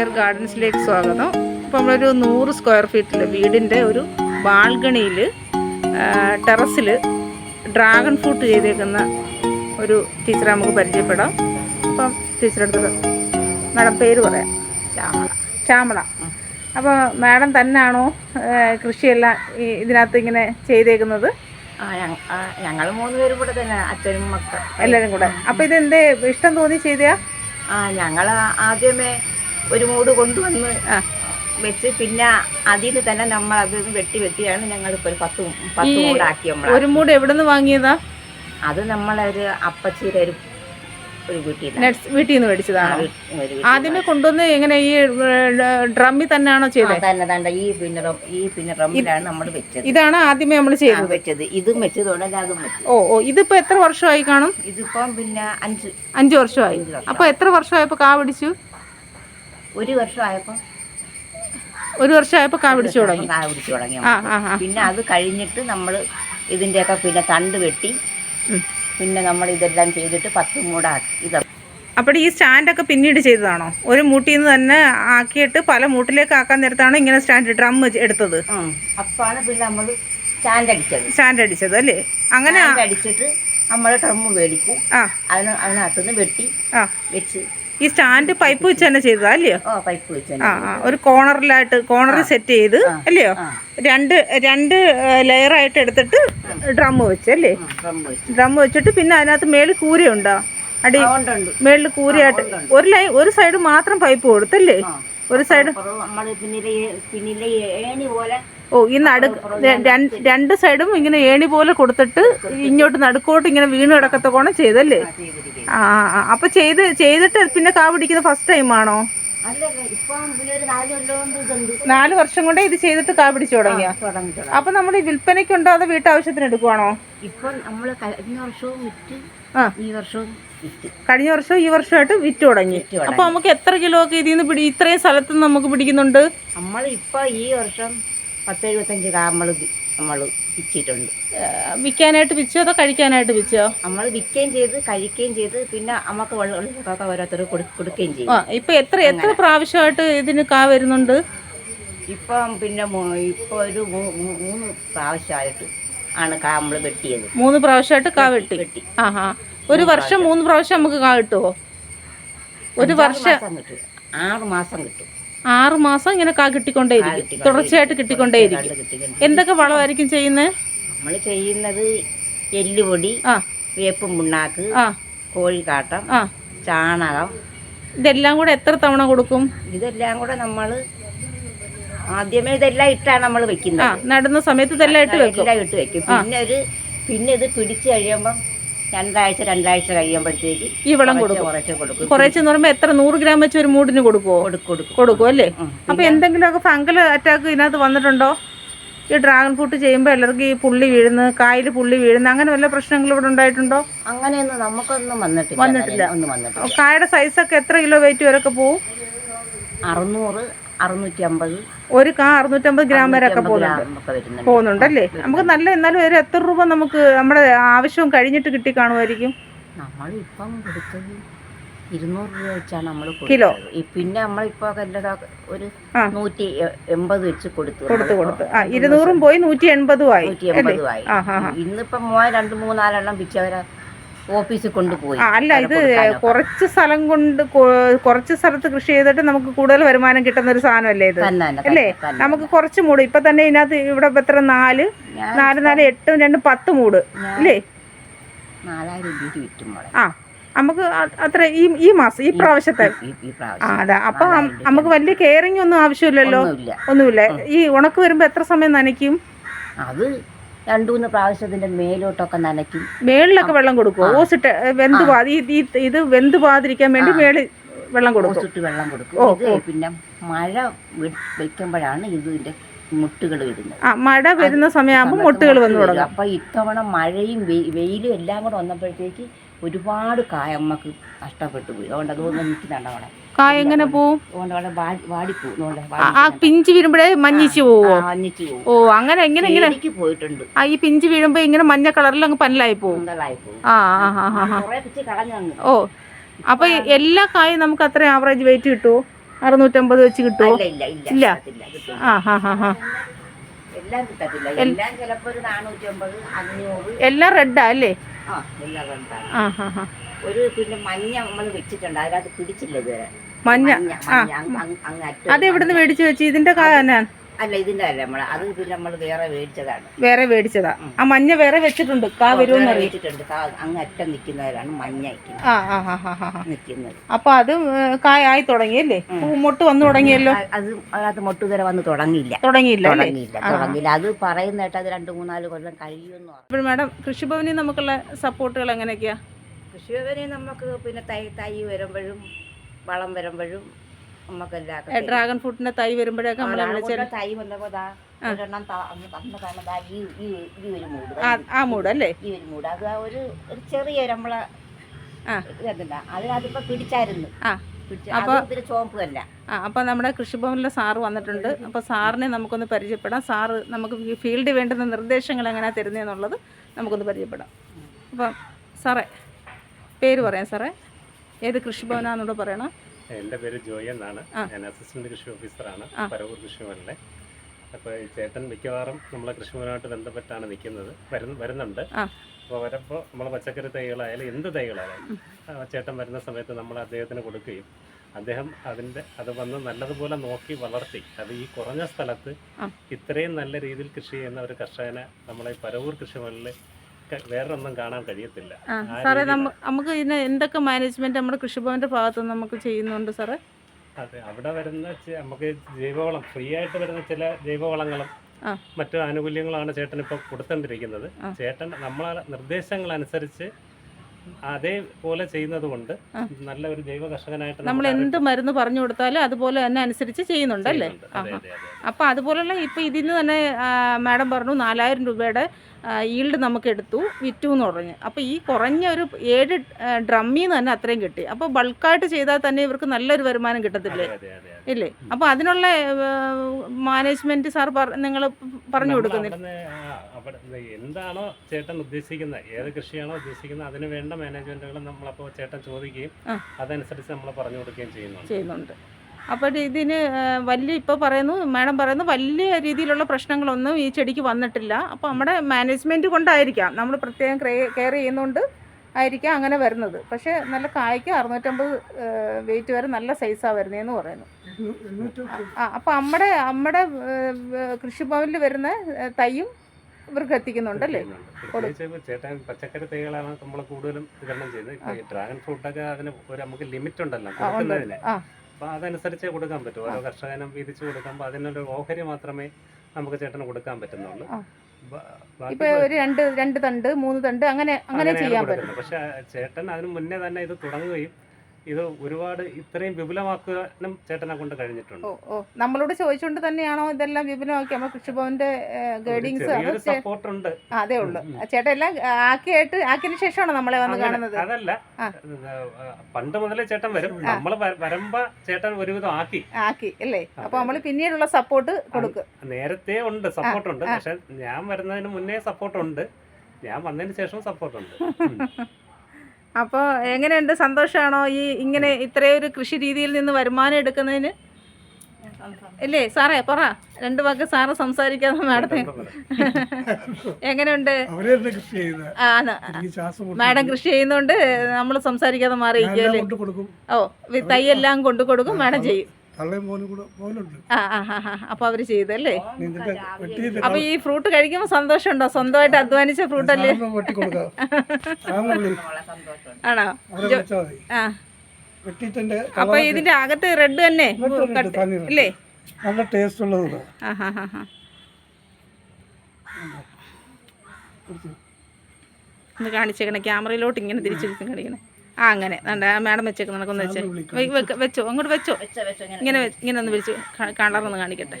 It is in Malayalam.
നേച്ചർ ഗാർഡൻസിലേക്ക് സ്വാഗതം. ഇപ്പം നമ്മളൊരു നൂറ് സ്ക്വയർ ഫീറ്റിൽ വീടിന്റെ ഒരു ബാൽഗണിയിൽ ടെറസിൽ ഡ്രാഗൺ ഫ്രൂട്ട് ചെയ്തേക്കുന്ന ഒരു ടീച്ചറെ നമുക്ക് പരിചയപ്പെടാം. അപ്പം ടീച്ചറെടുത്ത് മാഡം പേര് പറയാം. ശ്യാമള. ശ്യാമള. അപ്പോൾ മാഡം തന്നെയാണോ കൃഷിയെല്ലാം ഈ ഇതിനകത്ത് ഇങ്ങനെ ചെയ്തേക്കുന്നത്? ഞങ്ങൾ മൂന്ന് പേരും കൂടെ തന്നെ അച്ഛനും മക്കൾ എല്ലാവരും കൂടെ. അപ്പോൾ എന്തേ ഇഷ്ടം തോന്നി ചെയ്തയാ? ആ ഞങ്ങൾ ആദ്യമേ ഒരു മൂട് കൊണ്ടുവന്ന് വെച്ച് പിന്നെ അതിൽ തന്നെ നമ്മൾ അത് വെട്ടി വെട്ടിയാണ് ഞങ്ങൾ ഇപ്പോൾ ഒരു പത്ത് മൂടാക്കി നമ്മൾ ഒരു മൂട് എവിടെ നിന്ന് വാങ്ങിയതാ? അത് നമ്മളൊരു അപ്പച്ചീര ഒരു ഒരു വീട്ടിൽ നിന്ന്. മേടിച്ചതാണ്? ആദ്യമേ കൊണ്ടുവന്ന് എങ്ങനെ ഈ ഡ്രമ്മിൽ തന്നെയാണോ ചെയ്തത് തന്നെ തന്നെ. ഈ പിന്നെ ഈ പിന്നെ നമ്മൾ വെച്ചത്. ഇതാണ് ആദ്യമേ നമ്മൾ ചെയ്തത്. വെച്ചത്. ഇതും വെച്ചത് ഉടനെ അതും വെച്ചു. ഓ ഓ ഇതിപ്പോ എത്ര വർഷമായി കാണും? ഇതിപ്പം പിന്നെ അഞ്ച് അഞ്ചു വർഷമായി. അപ്പൊ എത്ര വർഷമായപ്പോ കാ പിടിച്ചു? ഒരു വർഷമായപ്പോൾ ഒരു വർഷമായപ്പോ കാ പിടിച്ചു തുടങ്ങി. കാ പിടിച്ചു തുടങ്ങി പിന്നെ അത് കഴിഞ്ഞിട്ട് നമ്മൾ ഇതിന്റെയൊക്കെ പിന്നെ തണ്ട് വെട്ടി പിന്നെ നമ്മൾ ഇതെല്ലാം ചെയ്തിട്ട് പത്ത് മൂടാക്കി ഇത്. അപ്പോൾ ഈ സ്റ്റാൻഡൊക്കെ പിന്നീട് ചെയ്തതാണോ? ഒരു മൂട്ടിൽ നിന്ന് തന്നെ ആക്കിയിട്ട് പല മൂട്ടിലേക്ക് ആക്കാൻ നേരത്താണോ ഇങ്ങനെ സ്റ്റാൻഡ് ഡ്രം എടുത്തത്. അപ്പാണ് പിന്നെ നമ്മൾ സ്റ്റാൻഡ് അടിച്ചത്. സ്റ്റാൻഡ് അടിച്ചത് അല്ലേ? അങ്ങനെ അടിച്ചിട്ട് നമ്മൾ ഡ്രം മേടിച്ച് ആ. അതിന് അതിനകത്തുനിന്ന് വെട്ടി ആ. വെച്ച് ഈ സ്റ്റാൻഡ് പൈപ്പ് വെച്ച് തന്നെ ചെയ്തതാ അല്ലയോ? പൈപ്പ് വെച്ച് ആ ആ ഒരു കോണറിലായിട്ട് കോണർ സെറ്റ് ചെയ്ത് അല്ലയോ? രണ്ട് രണ്ട് ലെയറായിട്ട് എടുത്തിട്ട് ഡ്രം വെച്ച് അല്ലേ? ഡ്രം വെച്ചിട്ട് പിന്നെ അതിനകത്ത് മേളിൽ കൂരയുണ്ടോ അടി മേളിൽ കൂരയായിട്ട് ഒരു ലൈ ഒരു സൈഡ് മാത്രം പൈപ്പ് കൊടുത്തല്ലേ? ഒരു സൈഡ് പിന്നിലെ പിന്നിലെ ഏണി പോലെ ഓ ഈ നടുക്ക് രണ്ട് സൈഡും ഇങ്ങനെ ഏണി പോലെ കൊടുത്തിട്ട് ഇങ്ങോട്ട് നടുക്കോട്ട് ഇങ്ങനെ വീണ് കിടക്കത്ത കോണം ചെയ്തല്ലേ? ആ. അപ്പൊ ചെയ്ത് ചെയ്തിട്ട് പിന്നെ കാ പിടിക്കുന്നത് ഫസ്റ്റ് ടൈം ആണോ? നാല് വർഷം കൊണ്ടേ ഇത് ചെയ്തിട്ട് കാ പിടിച്ചു തുടങ്ങിയ? തുടങ്ങി തുടങ്ങി. അപ്പൊ നമ്മൾ ഈ വിൽപ്പനയ്ക്കുണ്ടോ അതോ വീട്ടാവശ്യത്തിന് എടുക്കുവാണോ? ഇപ്പം കഴിഞ്ഞ വർഷവും വിറ്റ് ഈ വർഷവും കഴിഞ്ഞ വർഷം ഈ വർഷമായിട്ട് വിറ്റ് തുടങ്ങി. അപ്പൊ നമുക്ക് എത്ര കിലോ ഒക്കെ ഇതിൽ നിന്ന് പിടി ഇത്രയും സ്ഥലത്ത് നമുക്ക് പിടിക്കുന്നുണ്ട്? നമ്മൾ ഇപ്പൊ ഈ വർഷം പത്ത് എഴുപത്തഞ്ച് കാ നമ്മൾ ആ, വിൽക്കാനായിട്ട് വിച്ചോ അതോ കഴിക്കാനായിട്ട് വിച്ചോ? നമ്മൾ വിൽക്കുകയും ചെയ്ത് കഴിക്കുകയും ചെയ്ത് പിന്നെ നമുക്ക് വെള്ളമൊക്കെ ഓരോരുത്തർ കൊടുക്കുകയും ചെയ്യും. ആ ഇപ്പൊ എത്ര എത്ര പ്രാവശ്യമായിട്ട് ഇതിന് കാ വരുന്നുണ്ട്? ഇപ്പം പിന്നെ ഇപ്പോൾ ഇപ്പൊ ഒരു മൂന്ന് പ്രാവശ്യമായിട്ട് ആണ് കാ നമ്മൾ വെട്ടിയത്. മൂന്ന് പ്രാവശ്യമായിട്ട് കാ വെട്ടി? വെട്ടി. ആ ആ. ഒരു വർഷം മൂന്ന് പ്രാവശ്യം നമുക്ക് കാ കിട്ടുമോ ഒരു വർഷം കിട്ടും. ആറ് മാസം കിട്ടും. ആറ് മാസം ഇങ്ങനെ കാ കിട്ടിക്കൊണ്ടേയിരിക്കും. കിട്ടിക്കൊണ്ടേ തുടർച്ചയായിട്ട് കിട്ടിക്കൊണ്ടേയിരിക്കും. കണ്ട് കിട്ടിക്കൊണ്ട് എന്തൊക്കെ വളമായിരിക്കും ചെയ്യുന്നത് നമ്മൾ ചെയ്യുന്നത് എല്ലുപൊടി ആ. വേപ്പും പിണ്ണാക്ക് ആ. കോഴിക്കാട്ടം ആ. ചാണകം. ഇതെല്ലാം കൂടെ എത്ര തവണ കൊടുക്കും? ഇതെല്ലാം കൂടെ നമ്മൾ ആദ്യമേ ഇതെല്ലാം ഇട്ടാണ് നമ്മൾ വെക്കുന്നത്. നടുന്ന സമയത്ത് ഇതെല്ലാം ഇട്ട് വെക്കും. ഇട്ട് വെക്കും. പിന്നെ ഒരു പിന്നെ ഇത് പിടിച്ചു കഴിയുമ്പം രണ്ടാഴ്ച രണ്ടാഴ്ച കഴിയുമ്പോഴത്തേക്ക് ഈ വളം കൊടുക്കും. കുറച്ച് കൊടുക്കും. കുറച്ചെന്ന് പറയുമ്പോൾ എത്ര നൂറ് ഗ്രാം വെച്ച് ഒരു മൂടിന് കൊടുക്കുമോ കൊടുക്കും കൊടുക്കും. അല്ലേ? അപ്പോൾ അപ്പൊ എന്തെങ്കിലുമൊക്കെ ഫംഗൽ അറ്റാക്ക് ഇതിനകത്ത് വന്നിട്ടുണ്ടോ? ഈ ഡ്രാഗൺ ഫ്രൂട്ട് ചെയ്യുമ്പോൾ എല്ലാവർക്കും ഈ പുള്ളി വീഴുന്നു കായിൽ പുള്ളി വീഴുന്നു അങ്ങനെ വല്ല പ്രശ്നങ്ങളും ഇവിടെ ഉണ്ടായിട്ടുണ്ടോ? അങ്ങനെയൊന്നും നമുക്കൊന്നും വന്നിട്ടില്ല. വന്നിട്ടില്ല. കായയുടെ കായുടെ സൈസൊക്കെ എത്ര കിലോ വെയിറ്റ് വരെയൊക്കെ പോകും അറുന്നൂറ് അറുന്നൂറ്റി അമ്പത് ഒരു കാ അറുന്നൂറ്റമ്പത് ഗ്രാം വരെ ഒക്കെ പോകുന്നുണ്ട്. പോകുന്നുണ്ടല്ലേ? നമുക്ക് നല്ല എന്നാലും ഒരു എത്ര രൂപ നമുക്ക് നമ്മുടെ ആവശ്യവും കഴിഞ്ഞിട്ട് കിട്ടി കാണുമായിരിക്കും? നമ്മളിപ്പം കൊടുത്തത് ഇരുന്നൂറ് രൂപ വെച്ചാണ് നമ്മൾ കിലോ. പിന്നെ നമ്മളിപ്പോ എല്ലാ ഒരു. നൂറ്റി എൺപത് വെച്ച് കൊടുത്തു. കൊടുത്തു കൊടുത്തു. ഇരുന്നൂറും പോയി നൂറ്റി എൺപതും ആയി. നൂറ്റി എൺപതും ആയി. ഇന്നിപ്പോ മൂവായിരം രണ്ട് മൂന്നാലെണ്ണം പിച്ചവരെ ഓഫീസിൽ കൊണ്ടുപോയി. അല്ല ഇത് കുറച്ച് സ്ഥലം കൊണ്ട് കുറച്ച് സ്ഥലത്ത് കൃഷി ചെയ്തിട്ട് നമുക്ക് കൂടുതൽ വരുമാനം കിട്ടുന്ന ഒരു സാധനമല്ലേ ഇത്? അല്ലേ? നമുക്ക് കുറച്ച് മൂട്. ഇപ്പൊ തന്നെ ഇതിനകത്ത് ഇവിടെ എത്ര? നാല്? നാല് നാല് എട്ടും രണ്ടും പത്ത് മൂട്. അല്ലേ? ആ നമുക്ക് അത്ര ഈ ഈ മാസം ഈ പ്രാവശ്യത്തെ. അതാ. അപ്പൊ നമുക്ക് വലിയ കെയറിങ് ഒന്നും ആവശ്യമില്ലല്ലോ. ഒന്നുമില്ല. ഒന്നുമില്ല. ഈ ഉണക്ക് വരുമ്പോ എത്ര സമയം നനയ്ക്കും? അത് രണ്ടു മൂന്ന് പ്രാവശ്യത്തിന്റെ മേലോട്ടൊക്കെ നനയ്ക്കും. മേളിലൊക്കെ വെള്ളം കൊടുക്കുമോ ഓസിട്ട് വെന്ത് പാ ഈ ഈ- ഇത് വെന്ത് പാതിരിക്കാൻ വേണ്ടി മേളിൽ വെള്ളം കൊടുക്കും. ഓസിട്ട് വെള്ളം കൊടുക്കും. ഓ, ഇത് പിന്നെ മഴ വെ- വെക്കുമ്പോഴാണ് ഇതിന്റെ മുട്ടുകൾ വരുന്നത് ആ മഴ വരുന്ന സമയമാകുമ്പോൾ മുട്ടുകൾ വന്നു തുടങ്ങും. അപ്പൊ ഇത്തവണ മഴയും വെയി- വെയിലും എല്ലാം കൂടെ വന്നപ്പോഴത്തേക്ക് ഒരുപാട് കായ അമ്മയ്ക്ക് നഷ്ടപ്പെട്ടു പോയി. അതുകൊണ്ട് അതുകൊണ്ട് നിൽക്കുന്നുണ്ട് അവിടെ കായ എങ്ങനെ പോവും? അതുകൊണ്ട് അവിടെ വാടി വാടിപ്പോവും. ആ- പിഞ്ച് വീഴുമ്പോഴേ മഞ്ഞിച്ച് പോവോ? മഞ്ഞിച്ച് പോവും. ഓ അങ്ങനെ എങ്ങനെ എങ്ങനെ? എനിക്ക് പോയിട്ടുണ്ട്. ആ ഈ പിഞ്ച് വീഴുമ്പോ ഇങ്ങനെ മഞ്ഞ കളറിൽ അങ്ങ് പന്നലായി പോവും. ആ ഓ അപ്പൊ എല്ലാ കായും നമുക്ക് അത്ര ആവറേജ് വെയിറ്റ് കിട്ടുമോ അറുന്നൂറ്റമ്പത് വെച്ച് കിട്ടുമോ ഇല്ല. ആ ഹാ ഹാ ഹാ. എല്ലാം റെഡാ അല്ലേ? ആ എല്ലാം കണ്ടാണ് ആ ഹാ ഹാ. ഒരു പിന്നെ മഞ്ഞ നമ്മൾ വെച്ചിട്ടുണ്ട്. അതിനകത്ത് പിടിച്ചില്ല ഇതുവരെ. മഞ്ഞ മഞ്ഞ മഞ്ഞ അങ്ങ് അങ്ങ് അങ്ങ് അറ്റം അത് എവിടുന്ന് മേടിച്ച് വെച്ച്? ഇതിന്റെ കാ തന്നെ അല്ല ഇതിന്റെ അല്ല നമ്മൾ അത് പിന്നെ നമ്മൾ വേറെ മേടിച്ചതാണ്. വേറെ മേടിച്ചതാ. ആ മഞ്ഞ വേറെ വെച്ചിട്ടുണ്ട് കാ വരുമെന്ന് കാ- അങ്ങ് അറ്റം നിൽക്കുന്നവരാണ് മഞ്ഞ ആ ആ ഹാ ഹാ ഹാ നിൽക്കുന്നത്. അപ്പൊ അത് കായായി തുടങ്ങിയല്ലേ? പൂമൊട്ട് വന്നു തുടങ്ങിയല്ലോ? അത് അതിനകത്ത് വരെ വന്ന് തുടങ്ങിയില്ല. തുടങ്ങിയില്ല തുടങ്ങിയില്ല തുടങ്ങിയില്ല. അത് പറയുന്ന കേട്ട് അത് രണ്ട് മൂന്നാൽ കൊല്ലം കഴിയുമെന്ന് പറഞ്ഞു മാഡം കൃഷിഭവനിൽ നമുക്കുള്ള സപ്പോർട്ടുകൾ എങ്ങനെയൊക്കെയാ? കൃഷിഭവനിൽ നമുക്ക് പിന്നെ തൈ തൈ വരുമ്പോഴും വളം വരുമ്പോഴും നമുക്ക് ഡ്രാഗൺ ഫ്രൂട്ടിന്റെ തൈ വരുമ്പോഴൊക്കെ നമ്മളെ തൈ വന്നപ്പോൾ ആ മൂട് അല്ലേ? ഈ ഒരു മൂട്. അത് ആ ഒരു ഒരു ചെറിയ നമ്മളെ അത് അതിപ്പോ പിടിച്ചായിരുന്നു. അപ്പൊ- നമ്മുടെ കൃഷിഭവനിലെ സാറ് വന്നിട്ടുണ്ട്. അപ്പൊ സാറിനെ നമുക്കൊന്ന് പരിചയപ്പെടാം. സാറ് നമുക്ക് ഈ ഫീൽഡിൽ വേണ്ടുന്ന നിർദ്ദേശങ്ങൾ എങ്ങനെയാ തരുന്നതെന്നുള്ളത് നമുക്കൊന്ന് പരിചയപ്പെടാം. അപ്പം സാറേ പേര് പറയാം സാറേ. ഏത് കൃഷിഭവനാന്നൂടെ പറയണം? എന്റെ പേര് ജോയ് എന്നാണ്. ഞാൻ അസിസ്റ്റന്റ് കൃഷി ഓഫീസറാണ്. പരവൂർ കൃഷിഭവനിലെ അപ്പോൾ ചേട്ടൻ മിക്കവാറും നമ്മളെ കൃഷിഭവനുമായിട്ട് ബന്ധപ്പെട്ടാണ് നിൽക്കുന്നത്. വരുന്ന വരുന്നുണ്ട്. അപ്പൊ അപ്പോൾ വരുമ്പോൾ നമ്മൾ പച്ചക്കറി തൈകളായാലും എന്ത് തൈകളായാലും ചേട്ടൻ വരുന്ന സമയത്ത് നമ്മൾ അദ്ദേഹത്തിന് കൊടുക്കുകയും അദ്ദേഹം അതിന്റെ അത് വന്ന് നല്ലതുപോലെ നോക്കി വളർത്തി. അത് ഈ കുറഞ്ഞ സ്ഥലത്ത്. ഇത്രയും നല്ല രീതിയിൽ കൃഷി ചെയ്യുന്ന ഒരു കർഷകനെ നമ്മളെ പരവൂർ കൃഷിഭവനിൽ വേറൊന്നും കാണാൻ കഴിയത്തില്ല. സാറേ നമുക്ക് ഇതിന് എന്തൊക്കെ മാനേജ്മെന്റ് നമ്മുടെ കൃഷിഭവന്റെ ഭാഗത്ത് നമുക്ക് ചെയ്യുന്നുണ്ട് സാറേ? അതെ അവിടെ വരുന്ന നമുക്ക് ജൈവവളം ഫ്രീ ആയിട്ട് വരുന്ന ചില ജൈവവളങ്ങളും മറ്റു ആനുകൂല്യങ്ങളാണ് ചേട്ടൻ ഇപ്പോൾ കൊടുത്തോണ്ടിരിക്കുന്നത്. ചേട്ടൻ നമ്മളെ നിർദ്ദേശങ്ങൾ അനുസരിച്ച് അതേപോലെ ചെയ്യുന്നത് കൊണ്ട്. നല്ല ഒരു ജൈവ കർഷകനായിട്ട് നമ്മൾ എന്ത് മരുന്ന് പറഞ്ഞു കൊടുത്താലും അതുപോലെ തന്നെ അനുസരിച്ച് ചെയ്യുന്നുണ്ടല്ലേ ചെയ്യുന്നുണ്ട്. അല്ലേ അപ്പൊ ആ. ഇപ്പൊ ഇതിന് തന്നെ മാഡം പറഞ്ഞു നാലായിരം രൂപയുടെ ഈൽഡ് നമുക്ക് എടുത്തു വിറ്റു എന്ന് പറഞ്ഞു അപ്പോൾ ഈ കുറഞ്ഞ ഒരു ഏഴ് ഡ്രമ്മിൽ നിന്ന് തന്നെ അത്രയും കിട്ടി അപ്പോൾ ബൾക്കായിട്ട് ചെയ്താൽ തന്നെ ഇവർക്ക് നല്ലൊരു വരുമാനം കിട്ടത്തില്ലേ. ഇല്ലേ അപ്പോൾ അതിനുള്ള മാനേജ്മെന്റ് സാർ നിങ്ങൾ പറഞ്ഞു കൊടുക്കുന്നില്ല അവിടെ എന്താണോ ചേട്ടൻ ഉദ്ദേശിക്കുന്നത് ഏത് കൃഷിയാണോ ഉദ്ദേശിക്കുന്നത് അതിന് വേണ്ട മാനേജ്മെന്റുകൾ നമ്മളപ്പോൾ ചേട്ടൻ ചോദിക്കുകയും അതനുസരിച്ച് നമ്മൾ പറഞ്ഞു കൊടുക്കുകയും ചെയ്യുന്നുണ്ട്. ചെയ്യുന്നുണ്ട്. അപ്പോൾ ഇതിന് വലിയ ഇപ്പോൾ പറയുന്നു മാഡം പറയുന്നു വലിയ രീതിയിലുള്ള പ്രശ്നങ്ങളൊന്നും ഈ ചെടിക്ക് വന്നിട്ടില്ല. അപ്പോൾ നമ്മുടെ മാനേജ്മെന്റ് കൊണ്ടായിരിക്കാം. നമ്മൾ പ്രത്യേകം കെയർ ചെയ്യുന്നുണ്ട് ആയിരിക്കാം അങ്ങനെ വരുന്നത്. പക്ഷേ നല്ല കായ്ക്ക് അറുന്നൂറ്റമ്പത് വെയിറ്റ് വരെ നല്ല സൈസാണ് വരുന്നതെന്ന് പറയുന്നു. ആ അപ്പോൾ നമ്മുടെ നമ്മുടെ കൃഷിഭവനിൽ വരുന്ന തൈയും ഇവർക്ക് എത്തിക്കുന്നുണ്ടല്ലേ ഇപ്പൊ ചേട്ടൻ പച്ചക്കറി തൈകളാണ് നമ്മൾ കൂടുതലും വിതരണം ചെയ്യുന്നത്. ഡ്രാഗൺ ഫ്രൂട്ടൊക്കെ അതിന് ഒരു നമുക്ക് ലിമിറ്റ് ഉണ്ടല്ലോ. കൊടുക്കുന്നതിന്. അപ്പൊ അതനുസരിച്ചേ കൊടുക്കാൻ പറ്റൂ. ഓരോ കർഷകനും വീതിച്ചു കൊടുക്കുമ്പോൾ അതിനൊരു ഓഹരി മാത്രമേ നമുക്ക് ചേട്ടന് കൊടുക്കാൻ പറ്റുന്നുള്ളൂ. ഇപ്പൊ ഒരു രണ്ട് രണ്ട് തണ്ട് മൂന്ന് തണ്ട് അങ്ങനെ അങ്ങനെ ചെയ്യാൻ പറ്റും. പക്ഷെ ചേട്ടൻ അതിന് മുന്നേ തന്നെ ഇത് തുടങ്ങുകയും ഇത് ഒരുപാട് ഇത്രയും വിപുലമാക്കാനും ചേട്ടനെ കൊണ്ട് കഴിഞ്ഞിട്ടുണ്ട്. ഓ നമ്മളോട് ചോദിച്ചുകൊണ്ട് തന്നെയാണോ ഇതെല്ലാം വിപുലമാക്കി? നമ്മൾ കൃഷിഭവന്റെ ഗൈഡിങ്സ് അത് സപ്പോർട്ട് ഉണ്ട്. അതേ ഉള്ളൂ. ചേട്ടൻ എല്ലാം ആക്കിയായിട്ട് ആക്കിയതിനു ശേഷമാണ് നമ്മളെ വന്ന് കാണുന്നത്? അതല്ല. പണ്ട് മുതലേ ചേട്ടൻ വരും. നമ്മൾ വരുമ്പോ ചേട്ടൻ ഒരുവിധം ആക്കി. ആക്കി അല്ലേ? അപ്പൊ നമ്മൾ പിന്നീടുള്ള സപ്പോർട്ട് കൊടുക്കും. നേരത്തെ ഉണ്ട് സപ്പോർട്ട് ഉണ്ട്. പക്ഷെ ഞാൻ വരുന്നതിന് മുന്നേ സപ്പോർട്ട് ഉണ്ട്. ഞാൻ വന്നതിന് ശേഷം സപ്പോർട്ട് ഉണ്ട്. ഉം. അപ്പോൾ എങ്ങനെയുണ്ട്? സന്തോഷമാണോ ഈ ഇങ്ങനെ ഇത്രയും ഒരു കൃഷി രീതിയിൽ നിന്ന് വരുമാനം എടുക്കുന്നതിന്? ഇല്ലേ? സാറേ പറ. രണ്ടു വാക്ക് സാറ് സംസാരിക്കാതെ മാഡത്തെ. എങ്ങനെയുണ്ട്? മാഡം കൃഷി ചെയ്യുന്നോണ്ട് നമ്മൾ സംസാരിക്കാതെ മാറിയിരിക്കും ഓ വി- തൈ എല്ലാം കൊണ്ടു കൊടുക്കും മാഡം ചെയ്യും. തള്ളയും മോനും കൂടെ അപ്പോൾ അവർ ചെയ്തല്ലേ? അപ്പൊ അപ്പോൾ ഈ ഫ്രൂട്ട് കഴിക്കുമ്പോ സന്തോഷമുണ്ടോ? സ്വന്തമായിട്ട് അധ്വാനിച്ച ഫ്രൂട്ട് അല്ലേ ആണോ? അപ്പൊ ആ. വെട്ടിയിട്ടെന്റെ അപ്പോൾ ഇതിന്റെ അകത്ത് റെഡ് തന്നെ? അല്ലേ ഇല്ലേ? നല്ല ടേസ്റ്റ് ഉള്ളത് ആ ഹാ ഹാ ഹാ. ഒന്ന് കാണിച്ചേക്കണേ. ക്യാമറയിലോട്ട് ഇങ്ങനെ തിരിച്ചു കാണിക്കണേ. ആ അങ്ങനെ മാഡം വെച്ചേക്ക് നടക്കൊന്ന് വെച്ചേ വെച്ചോ അങ്ങോട്ട് വെച്ചോ ഇങ്ങനെ ഇങ്ങനെ ഒന്ന് വിളിച്ചു കളറൊന്ന് കാണിക്കട്ടെ